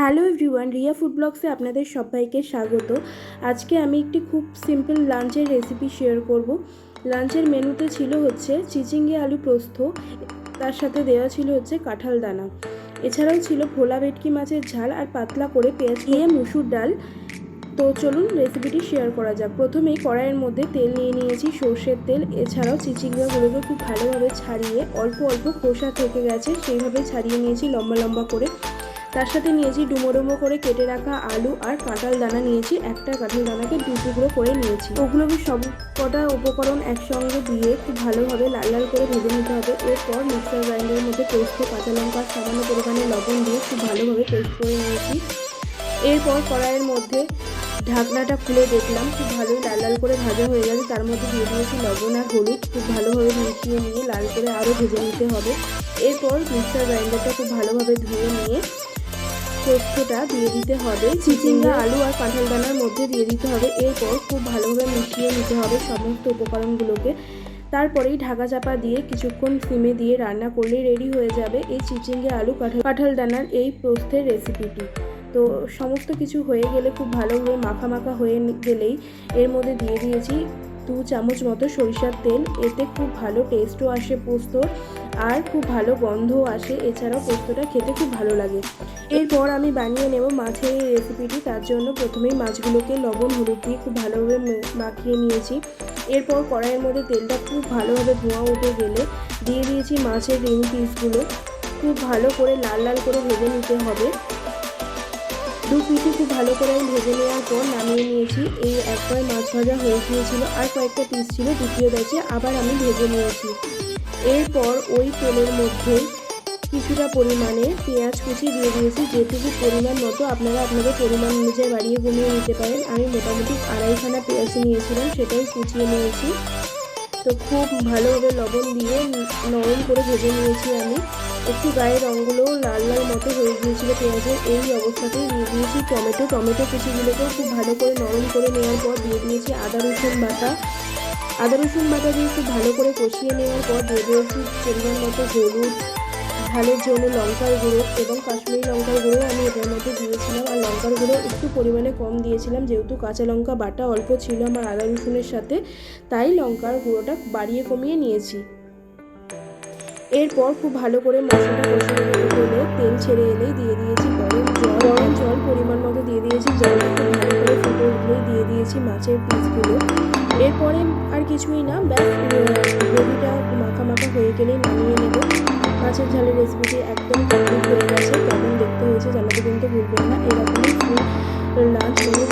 Hello everyone, Riya food ব্লগসে আপনাদের সবাইকে স্বাগত। আজকে আমি একটি খুব সিম্পল লাঞ্চের রেসিপি শেয়ার করব। লাঞ্চের মেনুতে ছিল হচ্ছে চিচিঙ্গে আলু পোস্ত, তার সাথে দেওয়া ছিল হচ্ছে কাঁঠাল দানা। এছাড়াও ছিল ভোলা ভেটকি মাছের ঝাল আর পাতলা করে পেঁয়াজ দিয়ে মুসুর ডাল। তো চলুন রেসিপিটি শেয়ার করা যাক। প্রথমেই কড়াইয়ের মধ্যে তেল নিয়ে নিয়েছি সর্ষের তেল। এছাড়াও চিচিঙ্গাগুলোকে খুব ভালোভাবে ছাড়িয়ে অল্প অল্প খোসা থেকে গেছে, সেইভাবে ছাড়িয়ে নিয়েছি লম্বা লম্বা করে। তার সাথে নিয়েছি ডুমো ডুমো করে কেটে রাখা আলু আর কাঁঠাল দানা নিয়েছি। একটা কাঁঠাল দানাকে দু টুকরো করে নিয়েছি। ওগুলোকে সব কটা উপকরণ একসঙ্গে দিয়ে খুব ভালোভাবে লাল লাল করে ভেজে নিতে হবে। এরপর মিক্সার গ্রাইন্ডারের মধ্যে পেস্ট কাঁচা লঙ্কা, সামান্য পরিমাণে লবণ দিয়ে খুব ভালোভাবে পেস্ট করে নিয়েছি। এরপর কড়াইয়ের মধ্যে ঢাকনাটা খুলে দেখলাম। খুব ভালোই লাল লাল করে ভাজা হয়ে গেছে। তার মধ্যে দিয়ে দিয়েছি লবণ আর হলুদ। খুব ভালোভাবে মিশিয়ে নিয়ে লাল করে আরও ভেজে নিতে হবে। এরপর মিক্সার গ্রাইন্ডারটা খুব ভালোভাবে ধুয়ে নিয়ে পোস্তটা দিয়ে দিতে হবে। চিচিঙ্গা, আলু আর কাঁঠাল দানার মধ্যে দিয়ে দিতে হবে। এরপর খুব ভালোভাবে মিশিয়ে নিতে হবে সমস্ত উপকরণগুলোকে। তারপরেই ঢাকা চাপা দিয়ে কিছুক্ষণ সিমে দিয়ে রান্না করলেই রেডি হয়ে যাবে এই চিচিঙ্গে, আলু, কাঁঠাল কাঁঠাল দানার এই পোস্তের রেসিপিটি। তো সমস্ত কিছু হয়ে গেলে খুব ভালোভাবে মাখা মাখা হয়ে গেলেই এর মধ্যে দিয়ে দিয়েছি দু চামচ মতো সরিষার তেল, এতে খুব ভালো টেস্টও আসে পোস্তর, আর খুব ভালো গন্ধও আসে, এছাড়াও পোস্তটা খেতে খুব ভালো লাগে। এরপর আমি বানিয়ে নেব মাছের এই রেসিপিটি তার জন্য প্রথমেই মাছগুলোকে লবণ হলুদ দিয়ে খুব ভালোভাবে মাখিয়ে নিয়েছি। এরপর কড়াইয়ের মধ্যে তেলটা খুব ভালোভাবে ধোঁয়া উঠে গেলে দিয়ে দিয়েছি মাছের রিং পিসগুলো খুব ভালো করে লাল লাল করে ভেজে নিতে হবে। দু পিসে খুব ভালো করে আমি ভেজে নেওয়ার পর নামিয়ে নিয়েছি। এই এক একবার মাছ ভাজা হয়ে গিয়েছিল, আর কয়েকটা পিস ছিল দ্বিতীয় ব্যাচে আবার আমি ভেজে নিয়েছি। এরপর ওই তেলের মধ্যে কিছুটা পরিমাণে পেঁয়াজ কুচি দিয়ে দিয়েছি, যেটুকু পরিমাণ মতো আপনারা আপনাদের পরিমাণ অনুযায়ী বাড়িয়ে কমিয়ে নিতে পারেন। আমি মোটামুটি আড়াইখানা পেঁয়াজ নিয়েছিলাম সেটাই কুচিয়ে নিয়েছি। তো খুব ভালোভাবে লবণ দিয়ে নরম করে ভেজে নিয়েছি আমি। একটু গায়ের রঙগুলো লাল লাল মতো হয়ে গিয়েছিল পেঁয়াজের। এই অবস্থাতেই দিয়ে দিয়েছি টমেটো। টমেটো কুচিগুলোকেও খুব ভালো করে নরম করে নেওয়ার পর দিয়ে দিয়েছি আদা, রসুন বাটা। আদা, রসুন বাটা দিয়ে খুব ভালো করে কষিয়ে নেওয়ার পর দিয়ে দিয়েছি পরিমাণ মতো হলুদ ঝালের জন্য লঙ্কার গুঁড়ো এবং কাশ্মীরি লঙ্কার গুঁড়ো। আমি এটার মধ্যে দিয়েছিলাম আর লঙ্কার গুঁড়ো একটু পরিমাণে কম দিয়েছিলাম, যেহেতু কাঁচা লঙ্কা বাটা অল্প ছিল আমার আদা, রসুনের সাথে। তাই লঙ্কার গুঁড়োটা বাড়িয়ে কমিয়ে নিয়েছি। এরপর খুব ভালো করে মশলাটা কষিয়ে গেলে তেল ছেড়ে এলেই দিয়ে দিয়েছি গরম জল। জল পরিমাণ মতো দিয়ে দিয়েছি খুব ভালো করে ফুটে উঠলেই দিয়ে দিয়েছি মাছের পিসগুলো। এরপরে আর কিছুই না, ব্যাস গ্রেভিটা মাখা মাখা হয়ে গেলেই নামিয়ে নেব। মাছের ঝালের রেসিপিটি একদম কমপ্লিট হয়ে গেছে, কেমন দেখতে হয়েছে জানাতে কিন্তু ভুলবেন না। এরকমই ফুল লাঞ্চ মেনু